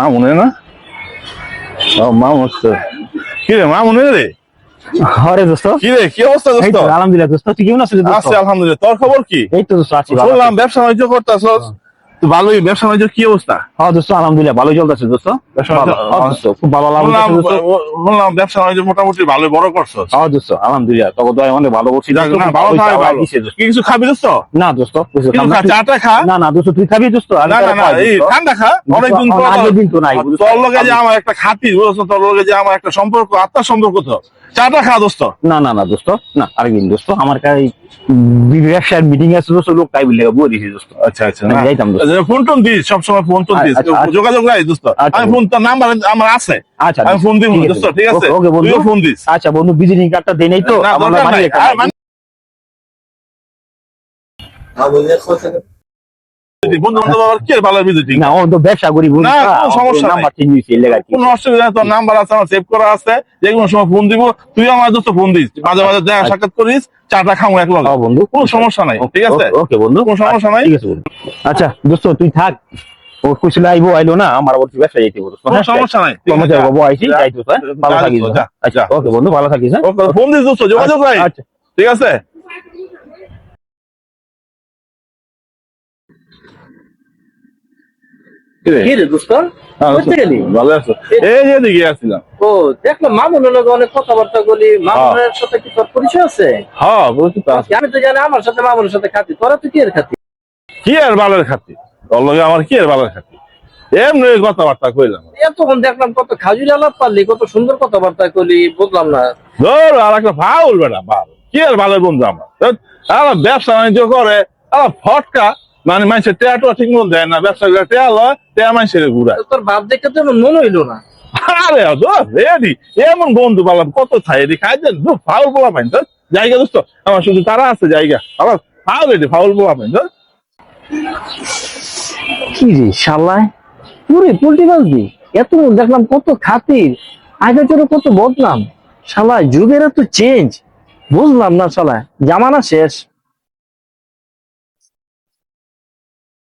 মা মনে না? ও মা মস্ত কি রে মা মনে রে? আরে দোস্ত। কি রে কি অবস্থা দোস্ত? আলহামদুলিল্লাহ দোস্ত। তুই কেমন আছিস দোস্ত? আছি আলহামদুলিল্লাহ। তোর খবর কি? এই তো দোস্ত আছি শুনলাম ব্যবসা বাণিজ্য করতেছস? তো ভালোই ব্যবসা বাণিজ্য কি অবস্থা? হ্যাঁ দোস্ত আলহামদুলিল্লাহ ভালোই চলতেছে দোস্ত। হ্যাঁ খুব ভালো লাভ শুনলাম ব্যবসা বাণিজ্য মোটামুটি বড় করছস হ্যাঁ দোস্ত আলহামদুলিল্লাহ তখন তো অনেক ভালো করছিস যাক, দোস্ত, না, খুব ভালো ভালোই থাকাই চাওয়া ভালো। দিছে দোস্ত। কি কিছু খাবি দোস্ত? না দোস্ত খা, চাটা খা। না না দোস্ত তুই খাবি দোস্ত না না না এই ঠান্ডা খা অনেকদিন দোস্ত, আগের দিন তো নাই, তোর লগে যে আমার একটা খাতি বুঝছ তোর লগে যে আমার একটা সম্পর্ক আত্মার সম্পর্ক তো। চাটা খা দোস্ত। না না না দোস্ত না আরেকদিন দোস্ত আমার কাছে ব্যবসার মিটিং আছে দোস্ত লোক তাই বলে বুঝে দিছি দোস্ত। আচ্ছা আচ্ছা আমি যাইতাম দোস্ত। ফোন টোন দিস সবসময় ফোন টোন দিস আচ্ছা, আচ্ছা। যোগাযোগ রাখ দোস্ত। আচ্ছা, আমি ফোন তো নাম্বার আমার আছে। আচ্ছা আমি ফোন দিব দোস্ত ঠিক আছে? ওকে, বন্ধু। ফোন দিস। আচ্ছা বন্ধু ভিজিটিং কার্ডটা দেই নাই তো? আমার দরকার বাড়ি নাই। একটা আর নাই। বন্ধু বান্ধব আবার কি ভালো ভিজিটিং না ও ব্যবসা করি না, কোনো সমস্যা নাই। নাম্বার চেঞ্জ হয়েছে এর লেগে আর কি। কোনো অসুবিধা তোর নাম্বার আছে আমার সেভ করা আছে। যে কোনো সময় ফোন দিব তুই আমার দোস্ত ফোন দিস। মাঝে মাঝে দেখা সাক্ষাৎ করিস চাটা খামো এক লগে। হ্যাঁ, বন্ধু। কোনো সমস্যা নাই ঠিক আছে? ওকে, বন্ধু। কোনো সমস্যা নাই? ঠিক আছে আচ্ছা দোস্ত তুই থাক। ও কইছিল আইবো আইলো না আমার আবার ব্যবসা যেতে বলো কোনো সমস্যা নাই ঠিক আছে, কর্মচারী বাবু আইছি যাইতো হ্যাঁ। ভালো থাকিস হ্যাঁ? আচ্ছা ওকে বন্ধু ভালো থাকিস হ্যাঁ। ওকে, ফোন দিস দোস্ত যোগাযোগ রাখ আচ্ছা। ঠিক আছে কিরে? কি রে দোস্ত হ্যাঁ, কোথায় গেলি? ভালো আছো? এই যে দিকে আসছিলাম ও দেখলাম মামুনের লগে অনেক কথাবার্তা বলি। মামুনের সাথে কি তোর পরিচয় আছে? হ্যাঁ আছে। আমি তো জানি আমার সাথে মামুনের সাথে খাতি। তোরা তো কি এর খাতি? কি আর বালের খাতি? তোর লগে আমার কি আর বালের খাতি? এমনি কথাবার্তা কইলাম। এতক্ষণ দেখলাম কত খাজুরি আলাপ পারলি কত সুন্দর কথাবার্তা করলি বুঝলাম না। ধর আর একটা ফাউল বেটা বাল। কি আর ভালোর বন্ধু আমার? আর ব্যবসা বাণিজ্য করে আর ফটকা মানে মানুষের টেয়া টোয়া ঠিক মতো দেয় না ব্যবসা করে টেয়া লয় টেয়া মানুষের ঘুরায়। তোর বাপ দেখে তো আমার মনে হইল না। আরে রেডি। এমন বন্ধু পালাম কত ছাই এদি খাই দেন ফাউল বলা পাইন তোর জায়গা দোস্ত আমার শুধু তারা আছে জায়গা। আবার ফাউল এদি ফাউল বলা পাইন তোর কি রে শালায়? পুরে পোল্ট্রি বাজবি এত দেখলাম কত খাতির। আগে তোর কত বদনাম। শালায় যুগের তো চেঞ্জ বুঝলাম না শালায়। জামানা শেষ।